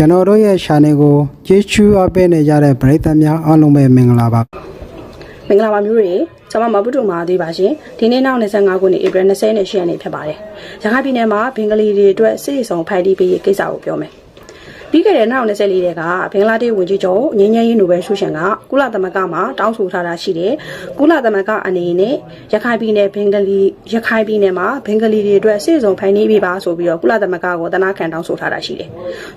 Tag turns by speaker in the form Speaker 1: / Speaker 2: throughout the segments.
Speaker 1: ကျွန်တော်တို့ရဲ့ channel ကိုကြည့်ချူအပ်ပေးနေကြတဲ့ပရိသတ်များအားလုံးပဲမင်္ဂလာပါ
Speaker 2: မင်္ဂလာပါမျိုးတွေကျွန်မမပုတုမာသေးပါရှင်ဒီနေ့နောက်25ခုနှစ်ဧပြီ20ရက်နေ့ဖြစ်ပါတယ်ရခိုင်ပြည်နယ်မှာဘင်္ဂလီတွေအတွက်စိတ်ဆောင်ဖိုင်တီးပေးရေးကိစ္စကိုပြောမယ် ပြီးခဲ့တဲ့နောက်24တဲ့ကဘင်္ဂလားဒေ့ရှ်ဝန်ကြီးချုပ်ငင်းငင်းရေးနိုဘယ်ဆုရှင်ကကုလသမဂ္ဂမှာတောင်းဆိုထားတာရှိတယ်ကုလသမဂ္ဂအနေနဲ့ရခိုင်ပြည်နယ်ဘင်္ဂလီရခိုင်ပြည်နယ်မှာဘင်္ဂလီတွေအတွက်စိတ်ဆောင်ဖိုင်တီးပေးပါဆိုပြီးတော့ကုလသမဂ္ဂကိုတနာခံတောင်းဆိုထားတာရှိတယ်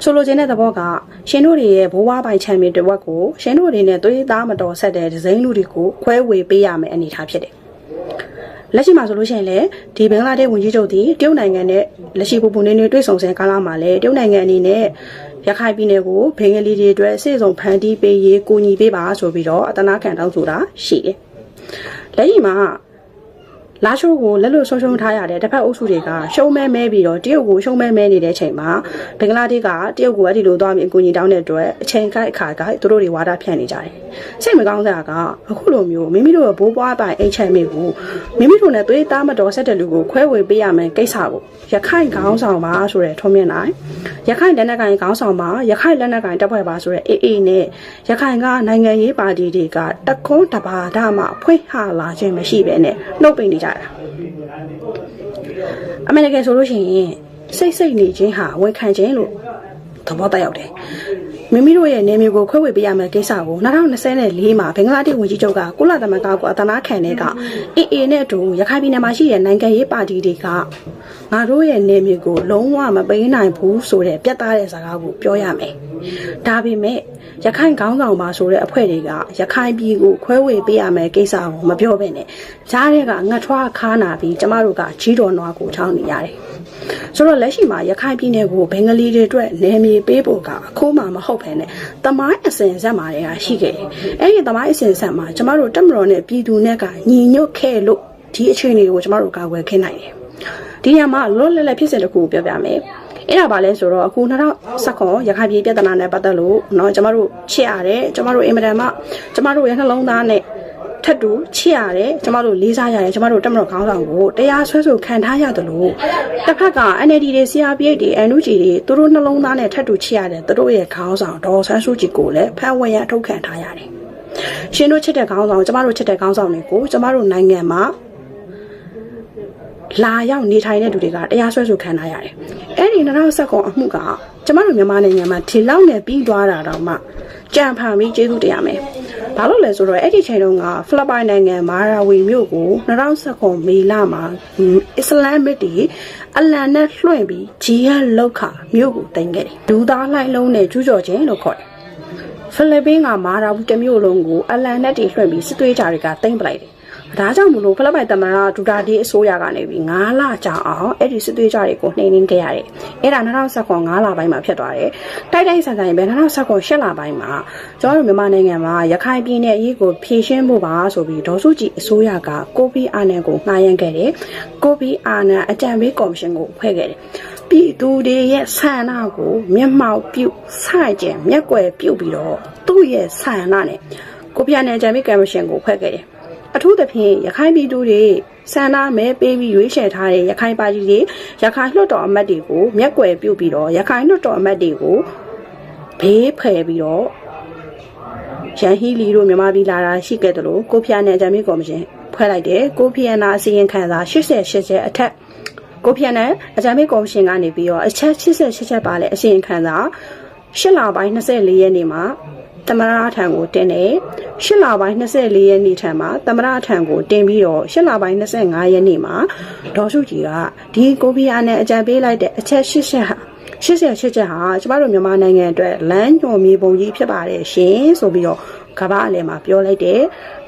Speaker 2: ဆိုလိုချင်တဲ့သဘောကရှင်တို့တွေရဲ့ဘိုးဘွားပိုင်ချမ်းမြေတစ်ဝက်ကိုရှင်တို့တွေနဲ့သွေးသားမတော်ဆက်တဲ့ဒီဇိမ်းလူတွေကိုခွဲဝေပေးရမယ်အနေထားဖြစ်တယ် လက်ရှိမှာဆိုလို့ရှိရင်လည်းဒီဘင်္ဂလားဒေ့ရှ်ဝန်ကြီးချုပ်ဒီတရုတ်နိုင်ငံနဲ့လက်ရှိပူပူနေနေတွေ့ဆုံစဲကာလမှာလည်းတရုတ်နိုင်ငံအနေနဲ့ရခိုင်ပြည်နယ်ကိုဘင်္ဂလီတွေအတွက်စိတ်ဆုံဖန်တီးပေးရေးကူညီပေးပါဆိုပြီးတော့အတနာခံတောင်းဆိုတာရှိတယ်။လက်ရှိမှာ လာရှိုးကိုလက်လွတ်ဆုံးရှုံးထားရတဲ့တစ်ဖက်အုပ်စုတွေကရှုံးမဲမဲပြီးတော့တရုတ်ကိုရှုံးမဲမဲနေတဲ့အချိန်မှာဘင်္ဂလားဒေ့ရှ်ကတရုတ်ကိုအဲ့ဒီလိုသွားပြီးအကူအညီတောင်းတဲ့အတွက်အချိန်ကိုက်အခါကိုက်သူတို့တွေဝါဒဖြန့်နေကြတယ်။စိတ်မကောင်းစရာကအခုလိုမျိုးမိမိတို့ရဲ့ဘိုးဘွားပိုင်အိတ်ချက်မိကိုမိမိတို့နဲ့သွေးသားမတော်ဆက်တဲ့လူကိုခွဲဝေပေးရမယ်ကိစ္စကိုရခိုင်ခေါင်းဆောင်ပါဆိုတဲ့ထုံးမြင်နိုင်ရခိုင်လက်နက်ကိုင်ခေါင်းဆောင်ပါရခိုင်လက်နက်ကိုင်တပ်ဖွဲ့ပါဆိုတဲ့အေးအေးနဲ့ရခိုင်ကနိုင်ငံရေးပါတီတွေကတခွန်းတပါဒမှဖွင့်ဟလာခြင်းမရှိဘဲနဲ့နှုတ်ပိန်နေကြတာအမေရိကန်ဆိုလို့ရှိရင်စိတ်စိတ်နေခြင်းဟာဝန်ခံခြင်းလို့သဘောတက်ရောက်တယ်မိမိတို့ရဲ့နေမျိုးကိုခွဲဝေပေးရမယ့်ကိစ္စကို2024မှာဘင်္ဂလားဒေ့ရှ်ဝန်ကြီးချုပ်ကကုလသမဂ္ဂကိုအသနာခံတဲ့ကအေအေနဲ့အတူရခိုင်ပြည်နယ်မှာရှိတဲ့နိုင်ငံရေးပါတီတွေကငါတို့ရဲ့နေမျိုးကိုလုံးဝမပေးနိုင်ဘူးဆိုတဲ့ပြတ်သားတဲ့စကားကိုပြောရမယ်ဒါပေမဲ့ ရခိုင်ခေါင်းဆောင်ပါဆိုတဲ့အဖွဲ့တွေကရခိုင်ပြည်ကိုခွဲဝေပေးရမယ်ကိစ္စကိုမပြောဘဲနဲ့ကြားတဲ့ကငတ်ထွားခါနာပြီးကျမတို့ကကြီးတော်နွားကိုချောင်းနေရတယ်ဆိုတော့လက်ရှိမှာရခိုင်ပြည်နယ်ကိုဘင်္ဂလီတွေအတွက်နယ်မြေပေးဖို့ကအခုမှမဟုတ်ဘဲနဲ့တမိုင်းအစဉ်ဆက်မှာတည်းကရှိခဲ့တယ်။အဲ့ဒီတမိုင်းအစဉ်ဆက်မှာကျမတို့တက်မတော်နဲ့ပြည်သူနဲ့ကညီညွတ်ခဲ့လို့ဒီအခြေအနေကိုကျမတို့ကာကွယ်ခင်းနိုင်တယ်။ဒီညမှာလောလောလတ်လတ်ဖြစ်စဉ်တစ်ခုကိုပြောပြမယ်။ အဲ့ဒါပါလဲဆိုတော့အခု2019ရခိုင်ပြည်ပြဿနာနဲ့ပတ်သက်လို့เนาะကျမတို့ချစ်ရတယ်ကျမတို့အင်မတန်မှကျမတို့ရဲ့နှလုံးသားနဲ့ထပ်တူချစ်ရတယ်ကျမတို့လေးစားရတယ်ကျမတို့တက်မတော်ခေါင်းဆောင်ကိုတရားဆွဲဆိုခံထားရတယ်လို့တစ်ဖက်က NLD တွေ CRPH တွေ NUG တွေသူတို့နှလုံးသားနဲ့ထပ်တူချစ်ရတယ်သူတို့ရဲ့ခေါင်းဆောင်ဒေါ်ဆန်းစုကြည်ကိုလည်းဖမ်းဝရထုတ်ခံထားရတယ်ရှင်တို့ချစ်တဲ့ခေါင်းဆောင်ကျမတို့ချစ်တဲ့ခေါင်းဆောင်တွေကိုကျမတို့နိုင်ငံမှာ လာရောက်နေထိုင်တဲ့သူတွေကတရားစွဲဆိုခံထားရတယ်။အဲ့ဒီ2019အမှုကကျမတို့မြန်မာနိုင်ငံမှာဒီလောက်နဲ့ပြီးသွားတာတော့မှကြံဖန်ပြီးကျေးဇူးတရားမယ်။ဘာလို့လဲဆိုတော့အဲ့ဒီချိန်တုန်းကဖိလစ်ပိုင်နိုင်ငံမာရာဝီမြို့ကို2019မေလမှာအစ္စလာမစ်တွေအလံနဲ့လွှင့်ပြီးဂျီဟတ်လောက်ခမြို့ကိုတင်ခဲ့တယ်။ဒူသားလှိုင်းလုံးနဲ့ကျူးကျော်ခြင်းလို့ခေါ်တယ်။ဖိလစ်ပင်းကမာရာဘူးတစ်မျိုးလုံးကိုအလန်နဲ့တီလွှင့်ပြီးစစ်သွေးကြတွေကတင်ပလိုက်တယ်။ ဒါကြောင့်မလို့ဖိလစ်ပိုင်သမ္မတဒူတာဒီအစိုးရကနေပြီး9လကြာအောင်အဲ့ဒီစစ်သွေးကြတွေကိုနှိမ်နှင်းခဲ့ရတယ်။အဲ့ဒါ2019 9လပိုင်းမှာဖြစ်သွားတယ်။တိုက်တိုက်ဆန်ဆန်ပဲ2019 8လပိုင်းမှာကျွန်တော်တို့မြန်မာနိုင်ငံမှာရခိုင်ပြည်နယ်အရေးကိုဖြေရှင်းဖို့ပါဆိုပြီးဒေါ်စုကြည်အစိုးရကကိုပီအာနန်ကိုငှားရမ်းခဲ့တယ်။ကိုပီအာနန်အကြံပေးကော်မရှင်ကိုဖွဲ့ခဲ့တယ်။ပြည်သူတွေရဲ့ဆန္ဒကိုမျက်မှောက်ပြုဆိုင်ကျင်မျက်ကွယ်ပြုပြီးတော့သူ့ရဲ့ဆန္ဒနဲ့ကိုပြနယ်ဂျမ်မီကမရှင်ကိုဖွဲ့ခဲ့တယ်။ အထူးသဖြင့်ရခိုင်ပြည်သူတွေဆန္ဒမဲပေးပြီးရွေးချယ်ထားတဲ့ရခိုင်ပါတီတွေရခိုင်လွှတ်တော်အမတ်တွေကိုမျက်ကွယ်ပြုပြီးတော့ရခိုင်လွှတ်တော်အမတ်တွေကိုဘေးဖယ်ပြီးတော့ရန်ဟီလီတို့မြန်မာပြည်လာတာရှိခဲ့တယ်လို့ကိုဖျားနယ်ဂျမ်မီကော်မရှင်ဖွဲ့လိုက်တယ်ကိုဖျားနာအစီရင်ခံစာ88ချက်အထက်ကိုဖျက်နဲ့အကြံပေးကော်မရှင်ကနေပြီးတော့အချက်88ချက်ပါလဲအစီရင်ခံစာ၈လပိုင်း24ရက်နေ့မှာသ မရထံကိုတင်တယ်၈လပိုင်း24ရက်နေ့ထံမှာသမရထံကိုတင်ပြီးတော့၈လပိုင်း25ရက်နေ့မှာဒေါ်စုကြည်ကဒီကိုဖီယာနဲ့အကြံပေးလိုက်တဲ့အချက်၈ချက်ဟာ88ချက်ဟာကျမတို့မြန်မာနိုင်ငံအတွက်လမ်းညွှန်မြေပုံကြီးဖြစ်ပါတယ်ရှင်ဆိုပြီးတော့ ကမ္ဘာအလယ်မှာပြောလိုက်တယ်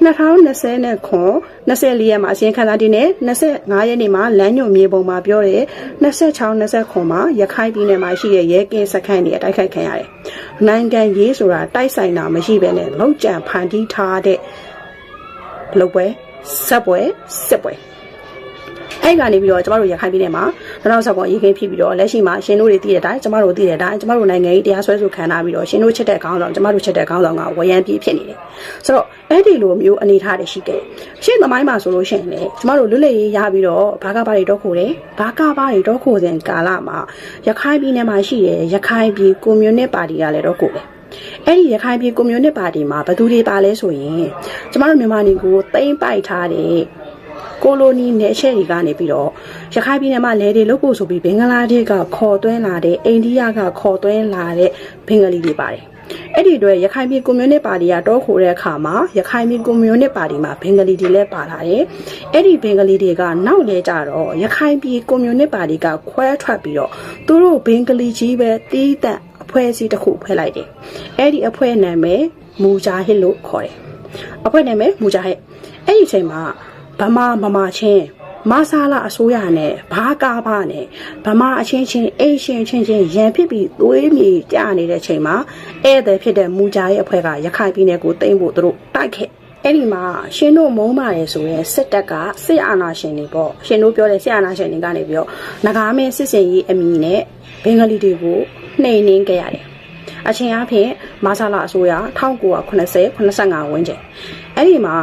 Speaker 2: 2020နဲ့ခွန်24ရက်မှာအစင်းခန်းသားတင်နဲ့25ရက်နေ့မှာလမ်းညွှန်မြေပုံမှာပြောတယ်26 29မှာရခိုင်ပြည်နယ်မှာရှိတဲ့ရဲကင်းစခန်းတွေတိုက်ခိုက်ခံရတယ်နိုင်ငံရေးဆိုတာတိုက်ဆိုင်တာမရှိဘဲနဲ့လုံကြံဖန်တီးထားတဲ့လုပ်ပွဲဆက်ပွဲစစ်ပွဲ အဲ့ကနေပြီးတော့ကျမတို့ရခိုင်ပြည်နယ်မှာနောက်ဆက်ပေါ်ရေခင်းဖြစ်ပြီးတော့လက်ရှိမှာရှင်တို့တွေတည်တဲ့အတိုင်းကျမတို့တည်တဲ့အတိုင်းကျမတို့နိုင်ငံရေးတရားစွဲဆိုခံထားပြီးတော့ရှင်တို့ချက်တဲ့ခေါင်းဆောင်ကျမတို့ချက်တဲ့ခေါင်းဆောင်ကဝရမ်းပြေးဖြစ်နေတယ်ဆိုတော့အဲ့ဒီလိုမျိုးအနေထားတွေရှိခဲ့ရှင်းသမိုင်းမှာဆိုလို့ရှိရင်လေကျမတို့လွတ်လပ်ရေးရပြီးတော့ဘာကဘာတွေတော့ခိုတယ်ဘာကဘာတွေတော့ခိုတဲ့ကာလမှာရခိုင်ပြည်နယ်မှာရှိတဲ့ရခိုင်ပြည်ကွန်မြူနစ်ပါတီကလည်းတော့ကိုတယ်အဲ့ဒီရခိုင်ပြည်ကွန်မြူနစ်ပါတီမှာဘယ်သူတွေပါလဲဆိုရင်ကျမတို့မြန်မာနိုင်ငံကိုတိမ့်ပိုက်ထားတဲ့ ကိုလိုနီနယ်ရှယ်တွေကနေပြီးတော့ရခိုင်ပြည်နယ်မှာလဲတွေလုတ်ဖို့ဆိုပြီးဘင်္ဂလားဒေ့ရှ်ကခေါ်သွင်းလာတဲ့အိန္ဒိယကခေါ်သွင်းလာတဲ့ဘင်္ဂလီတွေပါတယ်။အဲ့ဒီအတွက်ရခိုင်ပြည်ကွန်မြူနစ်ပါတီကတောခိုတဲ့အခါမှာရခိုင်ပြည်ကွန်မြူနစ်ပါတီမှာဘင်္ဂလီတွေလည်းပါလာတယ်။အဲ့ဒီဘင်္ဂလီတွေကနောက်လဲကြတော့ရခိုင်ပြည်ကွန်မြူနစ်ပါတီကခွဲထွက်ပြီးတော့သူတို့ဘင်္ဂလီကြီးပဲတီးတန့်အဖွဲ့အစည်းတစ်ခုဖွဲ့လိုက်တယ်။အဲ့ဒီအဖွဲ့နာမည်မူဂျာဟစ်လို့ခေါ်တယ်။အဖွဲ့နာမည်မူဂျာဟစ်အဲ့ဒီအချိန်မှာ ဗမာမမချင်းမဆာလာအစိုးရနဲ့ဘာကာဘာနဲ့ဗမာအချင်းချင်းအိမ်ရှင်ချင်းချင်းရန်ဖြစ်ပြီးသွေးမြေကြနေတဲ့ချိန်မှာဧည့်သည်ဖြစ်တဲ့မူဂျာရဲ့အဖွဲ့ကရခိုင်ပြည်နယ်ကိုတိမ့်ဖို့သူတို့တိုက်ခဲ့အဲ့ဒီမှာရှင်တို့မုန်းပါတယ်ဆိုရင်စစ်တပ်ကစစ်အာဏာရှင်တွေပေါ့ရှင်တို့ပြောတဲ့စစ်အာဏာရှင်တွေကနေပြီးတော့ငကားမင်းစစ်စင်ကြီးအမည်နဲ့ဘင်္ဂလီတွေကိုနှိမ်နင်းခဲ့ရတယ်အချင်းအဖြစ်မဆာလာအစိုးရ1980 85ဝန်းကျင်အဲ့ဒီမှာ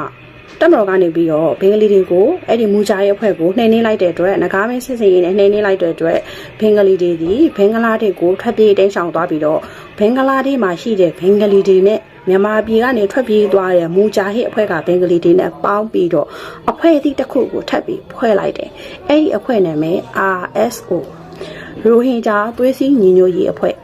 Speaker 2: တက်မတော်ကနေပြီးတော့ဘင်္ဂလီတွေကိုအဲ့ဒီမူဂျာရဲ့အဖွဲ့ကိုနှိမ်နင်းလိုက်တဲ့အတွက်ငကားမင်းစစ်စင်ရေးနဲ့နှိမ်နင်းလိုက်တဲ့အတွက်ဘင်္ဂလီတွေဒီဘင်္ဂလားဒေ့ကိုထွက်ပြေးတိမ်းရှောင်သွားပြီးတော့ဘင်္ဂလားဒေ့မှာရှိတဲ့ဘင်္ဂလီတွေနဲ့မြန်မာပြည်ကနေထွက်ပြေးသွားတဲ့မူဂျာဟစ်အဖွဲ့ကဘင်္ဂလီတွေနဲ့ပေါင်းပြီးတော့အဖွဲ့အစည်းတစ်ခုကိုထပ်ပြီးဖွဲ့လိုက်တယ်အဲ့ဒီအဖွဲ့နာမည် RSO ရိုဟင်ဂျာသွေးစည်းညီညွတ်ရေးအဖွဲ့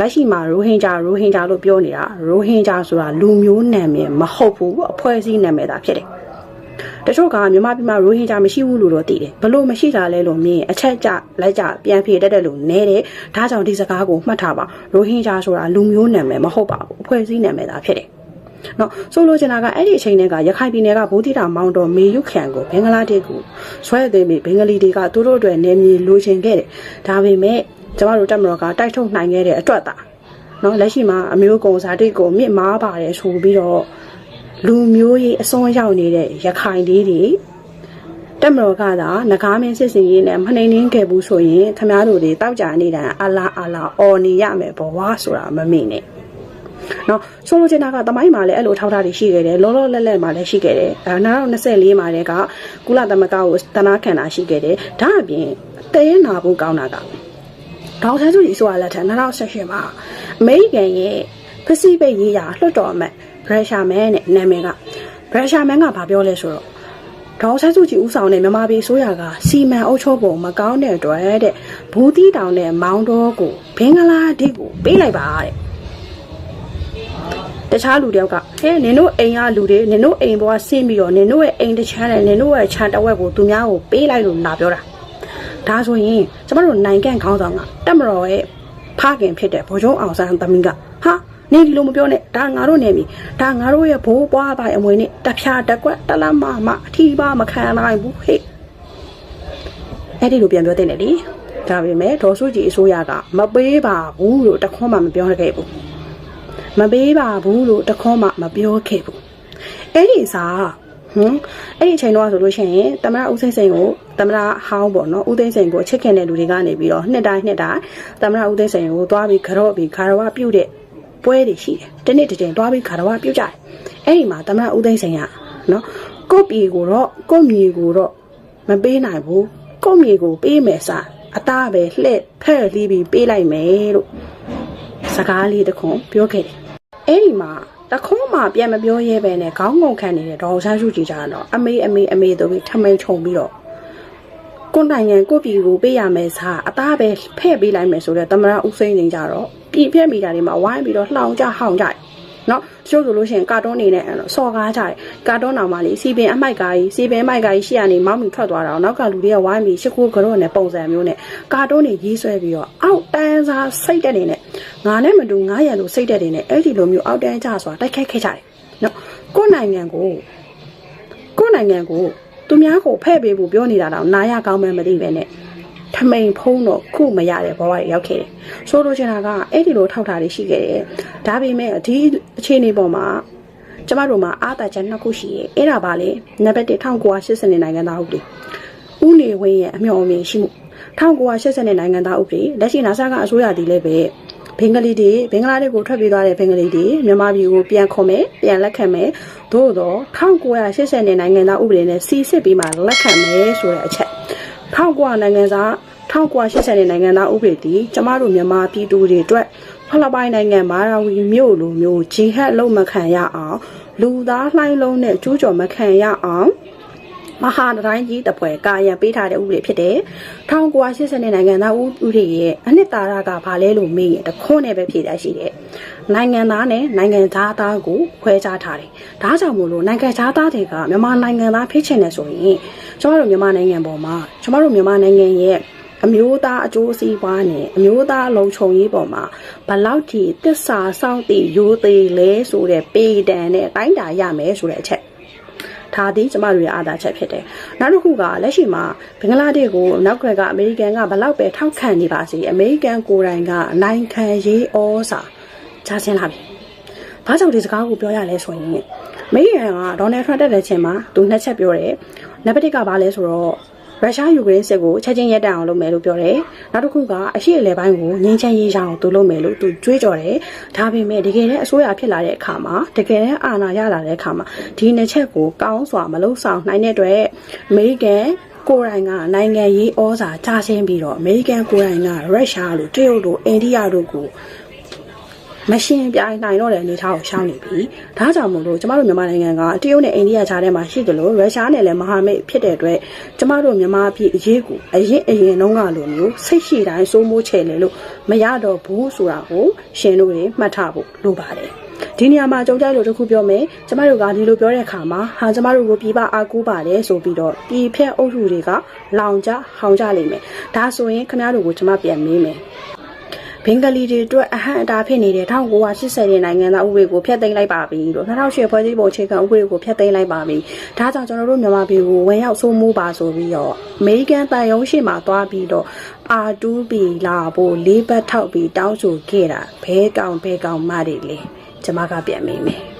Speaker 2: လက်ရှိမှာရိုဟင်ဂျာရိုဟင်ဂျာလို့ပြောနေတာရိုဟင်ဂျာဆိုတာလူမျိုးနာမည်မဟုတ်ဘူးအဖွဲ့အစည်းနာမည်သာဖြစ်တယ်တချို့ကမြန်မာပြည်မှာရိုဟင်ဂျာမရှိဘူးလို့တော့သိတယ်ဘလို့မရှိတာလဲလို့မြင်အချက်ကြလက်ကြပြန်ဖြေတတ်တယ်လို့နဲတယ်ဒါကြောင့်ဒီစကားကိုမှတ်ထားပါရိုဟင်ဂျာဆိုတာလူမျိုးနာမည်မဟုတ်ပါဘူးအဖွဲ့အစည်းနာမည်သာဖြစ်တယ်နော်ဆိုလိုချင်တာကအဲ့ဒီအချိန်တွေကရခိုင်ပြည်နယ်ကဗုဒ္ဓတာမောင်တော်မေယုခန်ကိုဘင်္ဂလားဒေ့ရှ်ကိုဆွဲသိမ်းပြီးဘင်္ဂလီတွေကသူတို့အတွက်နေမြေလိုချင်ခဲ့တယ်ဒါပေမဲ့ ကျမတို့တက်မတော်ကတိုက်ထုတ်နိုင်ခဲ့တဲ့အတွက်သာနော်လက်ရှိမှာအမျိုးကုံစာတိတ်ကိုမြင့်မားပါတယ်ဆိုပြီးတော့လူမျိုးရေးအစွန်းရောက်နေတဲ့ရခိုင်လေးတွေတက်မတော်ကသာငကားမင်းစစ်စင်ရေးနဲ့မနှိမ်နှင်းခဲ့ဘူးဆိုရင်ခမားတို့တွေတောက်ကြနေတာအလားအလားအော်နေရမယ်ဘဝဆိုတာမမေ့နဲ့နော်ဆိုလိုချင်တာကတမိုင်းမှာလည်းအဲ့လိုထောက်ထားတွေရှိခဲ့တယ်လောလောလက်လက်မှာလည်းရှိခဲ့တယ်အဲ2024မှာလည်းကကုလသမဂ္ဂကိုတနာခံတာရှိခဲ့တယ်ဒါအပြင်တဲနာဖို့ကောင်းတာက ဒေါက်တာစုကြီးဆိုတာလက်ထက်2018မှာအမေရိကန်ရဲ့ပစိဖိတ်ရေးရာလွှတ်တော်အမတ်ဘရက်ရှာမန်နဲ့နာမည်ကဘရက်ရှာမန်ကဘာပြောလဲဆိုတော့ဒေါက်ဆန်းစုကြည်ဦးဆောင်တဲ့မြန်မာပြည်ဆိုရကစီမံအုပ်ချုပ်ပုံမကောင်းတဲ့အတွက်တဲ့ဘူးတီတောင်နဲ့မောင်းတော်ကိုဘင်္ဂလားဒေ့ရှ်ကိုပေးလိုက်ပါတဲ့တခြားလူတယောက်ကဟဲနင်တို့အိမ်ကလူတွေနင်တို့အိမ်ပေါ်ကဆင်းပြီးတော့နင်တို့ရဲ့အိမ်တစ်ချမ်းနဲ့နင်တို့ရဲ့ခြံတစ်ဝက်ကိုသူများကိုပေးလိုက်လို့လာပြောတာ ဒါဆိုရင်ကျမတို့နိုင်ငံခေါင်းဆောင်ကတက်မတော်ရဲ့ဖခင်ဖြစ်တဲ့ဗိုလ်ချုပ်အောင်ဆန်းသမီးကဟာနေဒီလိုမပြောနဲ့ဒါငါတို့နေပြီဒါငါတို့ရဲ့ဘိုးဘွားပိုင်အမွေနဲ့တဖြာတက်ကွက်တလမမအထီးပါမခံနိုင်ဘူးဟဲ့အဲ့ဒီလိုပြန်ပြောတဲ့လေဒါပေမဲ့ဒေါ်စုကြည်အစိုးရကမပေးပါဘူးလို့တခွန်းမှမပြောခဲ့ဘူးမပေးပါဘူးလို့တခေါမှမပြောခဲ့ဘူးအဲ့ဒီစာ ဟွန်းအဲ့ဒီအချိန်တော့ဆိုလို့ရှိရင်တမရဦးစိမ့်စိန်ကိုတမရဟောင်းပေါ့နော်ဦးသိန်းစိန်ကိုချစ်ခင်တဲ့လူတွေကနေပြီးတော့နှစ်တိုင်းနှစ်တိုင်းတမရဦးသိန်းစိန်ကိုသွားပြီးခရော့ပြီးခါရဝပြုတ်တဲ့ပွဲတွေရှိတယ်တနေ့တစ်ချိန်သွားပြီးခါရဝပြုတ်ကြတယ်အဲ့ဒီမှာတမရဦးသိန်းစိန်ကနော်ကိုယ့်ပြည်ကိုတော့ကိုယ့်မြေကိုတော့မပေးနိုင်ဘူးကိုယ့်မြေကိုပေးမယ်စားအသားပဲလှဲ့ဖဲ့လီးပြီးပေးလိုက်မယ်လို့စကားလေးတစ်ခွန်းပြောခဲ့တယ်။အဲ့ဒီမှာ တခွန်းမှပြန်မပြောရဲပဲနဲ့ခေါင်းငုံခံနေတဲ့ဒေါ်ဆန်းစုကြည်ကြတော့အမေအမေအမေတို့ပြီးထမိန်ချုံပြီးတော့ကိုယ်နိုင်ငံကိုယ့်ပြည်ကိုပေးရမယ်စားအသားပဲဖဲ့ပေးလိုက်မယ်ဆိုတော့တမရဦးစိမ့်နေကြတော့ပြည်ဖက်မိတာတွေမှာဝိုင်းပြီးတော့လှောင်ကြဟောင်ကြတယ် နော်တချို့ဆိုလို့ရှိရင်ကာတွန်းနေနဲ့အဲ့လိုစော်ကားကြတယ်ကာတွန်းတော်မှာလေစီပင်အမိုက်ကားကြီးစီပင်အမိုက်ကားကြီးရှေ့ကနေမောင်းပြီးထွက်သွားတာနောက်ကလူတွေကဝိုင်းပြီးရှစ်ခိုးကြော့နဲ့ပုံစံမျိုးနဲ့ကာတွန်းနေရေးဆွဲပြီးတော့အောက်တန်းစားစိတ်တက်နေနဲ့ငါနဲ့မတူငါရံလို့စိတ်တက်နေနဲ့အဲ့ဒီလိုမျိုးအောက်တန်းကြဆိုတာတိုက်ခိုက်ခဲ့ကြတယ်နော်ကိုယ်နိုင်ငံကိုကိုယ်နိုင်ငံကိုသူများကိုဖဲ့ပေးဖို့ပြောနေတာတော့နာရကောင်းမှမသိပဲနဲ့ ထမိန်ဖုံးတော့ခုမရတဲ့ဘဝရောက်ခဲ့တယ်။ဆိုလိုချင်တာကအဲ့ဒီလိုထောက်ထားလေးရှိခဲ့တယ်။ဒါပေမဲ့ဒီအခြေအနေပေါ်မှာကျမတို့မှာအာသာချက်နှစ်ခုရှိရဲ့။အဲ့ဒါပါလေနံပါတ်1 1980နိုင်ငံသားဟုတ်တယ်။ဦးနေဝင်းရဲ့အမျှော်အမြင်ရှိမှု1980တဲ့နိုင်ငံသားဥပဒေလက်ရှိနာဆာကအစိုးရတည်လည်းပဲဘင်္ဂလီတွေဘင်္ဂလားဒေ့ရှ်ကိုထွက်ပြေးသွားတဲ့ဘင်္ဂလီတွေမြန်မာပြည်ကိုပြန်ခေါ်မယ်ပြန်လက်ခံမယ်သို့တော့1980တဲ့နိုင်ငံသားဥပဒေနဲ့စီစစ်ပြီးမှလက်ခံမယ်ဆိုတဲ့အချက် 1900နိုင်ငံသား1980တဲ့နိုင်ငံသားဥပဒေတည်ကျမတို့မြန်မာပြည်သူတွေအတွက်ဖလပိုင်းနိုင်ငံမာရာဝီမြို့လိုမျိုးဂျီဟတ်လုံးမခံရအောင်လူသားလှိုင်းလုံးနဲ့ကျူးကျော်မခံရအောင်မဟာတိုင်းကြီးတပွဲကာယံပေးထားတဲ့ဥပဒေဖြစ်တယ်။1980နဲ့နိုင်ငံသားဥပဒေရဲ့အနှစ်သာရကဘာလဲလို့မေးရင်တခွန်းနဲ့ပဲဖြေတတ်ရှိတယ်။ နိုင်ငံသားနဲ့နိုင်ငံသားသားကိုခွဲခြားထားတယ်။ဒါကြောင့်မို့လို့နိုင်ငံသားသားတွေကမြန်မာနိုင်ငံသားဖြစ်ချင်တယ်ဆိုရင်ကျမတို့မြန်မာနိုင်ငံပေါ်မှာကျမတို့မြန်မာနိုင်ငံရဲ့အမျိုးသားအကျိုးစီးပွားနဲ့အမျိုးသားလုံခြုံရေးပေါ်မှာဘလောက်ထိတစ္ဆာစောင့်တည်ရိုးသေးလဲဆိုတဲ့ပေတံနဲ့တိုင်းတာရမယ်ဆိုတဲ့အချက်ဒါသည်ကျမတို့ရဲ့အာသာချက်ဖြစ်တယ်။နောက်တစ်ခုကလက်ရှိမှာဘင်္ဂလားဒေ့ရှ်ကိုနောက်ခွဲကအမေရိကန်ကဘလောက်ပဲထောက်ခံနေပါစေအမေရိကန်ကိုယ်တိုင်ကနိုင်ငံရေးဩစာ ကြားချင်းလာပြီ။ဘာကြောင့်ဒီစကားကိုပြောရလဲဆိုရင်အမေရိကန်ကဒေါ်နယ်ထရန့်တက်တဲ့ချိန်မှာသူနှစ်ချက်ပြောတယ်။နံပါတ်1ကဘာလဲဆိုတော့ရုရှားယူကရိန်းစစ်ကိုချက်ချင်းရပ်တန့်အောင်လုပ်မယ်လို့ပြောတယ်။နောက်တစ်ခုကအရှိအလဲပိုင်းကိုငင်းချမ်းရေးရအောင်သူလုပ်မယ်လို့သူကြွေးကြော်တယ်။ဒါပေမဲ့တကယ်နဲ့အစိုးရဖြစ်လာတဲ့အခါမှာတကယ်နဲ့အာဏာရလာတဲ့အခါမှာဒီနှစ်ချက်ကိုကောင်းစွာမလုံဆောင်နိုင်တဲ့အတွက်အမေရိကန်ကိုယ်တိုင်ကနိုင်ငံရေးဩဇာကြားရှင်းပြီးတော့အမေရိကန်ကိုယ်တိုင်ကရုရှားလိုတရုတ်လိုအိန္ဒိယတို့ကို မရှင်ပြိုင်နိုင်တော့တဲ့အနေအထားကိုရှောင်းနေပြီ။ဒါကြောင့်မို့လို့ကျမတို့မြန်မာနိုင်ငံကတရုတ်နဲ့အိန္ဒိယခြားထဲမှာရှိတယ်လို့ရုရှားနဲ့လည်းမဟာမိတ်ဖြစ်တဲ့အတွက်ကျမတို့မြန်မာပြည်အရေးကိုအရင်အရင်တုန်းကလိုမျိုးစိတ်ရှိတိုင်းစိုးမိုးချယ်လေလို့မရတော့ဘူးဆိုတာကိုရှင်တို့တွေမှတ်ထားဖို့လိုပါတယ်။ဒီနေရာမှာကြုံကြလို့တစ်ခုပြောမယ်ကျမတို့ကဒီလိုပြောတဲ့အခါမှာဟာကျမတို့ကိုပြပအားကိုးပါတယ်ဆိုပြီးတော့ဒီဖက်အုပ်စုတွေကလောင်ကြဟောင်ကြလိမ့်မယ်ဒါဆိုရင်ခင်ဗျားတို့ကိုကျမပြန်မေးမယ် ဘင်္ဂလီတွေအတွက်အဟန့်အတားဖြစ်နေတဲ့1980ရဲ့နိုင်ငံသားဥပဒေကိုဖျက်သိမ်းလိုက်ပါပြီလို့2008ဖွဲ့စည်းပုံအခြေခံဥပဒေကိုဖျက်သိမ်းလိုက်ပါပြီ။ဒါကြောင့်ကျွန်တော်တို့မြန်မာပြည်ကိုဝင်ရောက်စိုးမိုးပါဆိုပြီးတော့အမေရိကန်တန်ယုံရှိမှသွားပြီးတော့ R2B လာဖို့လေးဘတ်ထောက်ပြီးတောင်းဆိုခဲ့တာဘဲကောင်ဘဲကောင်မတွေလေကျွန်မကပြန်မေးမယ်။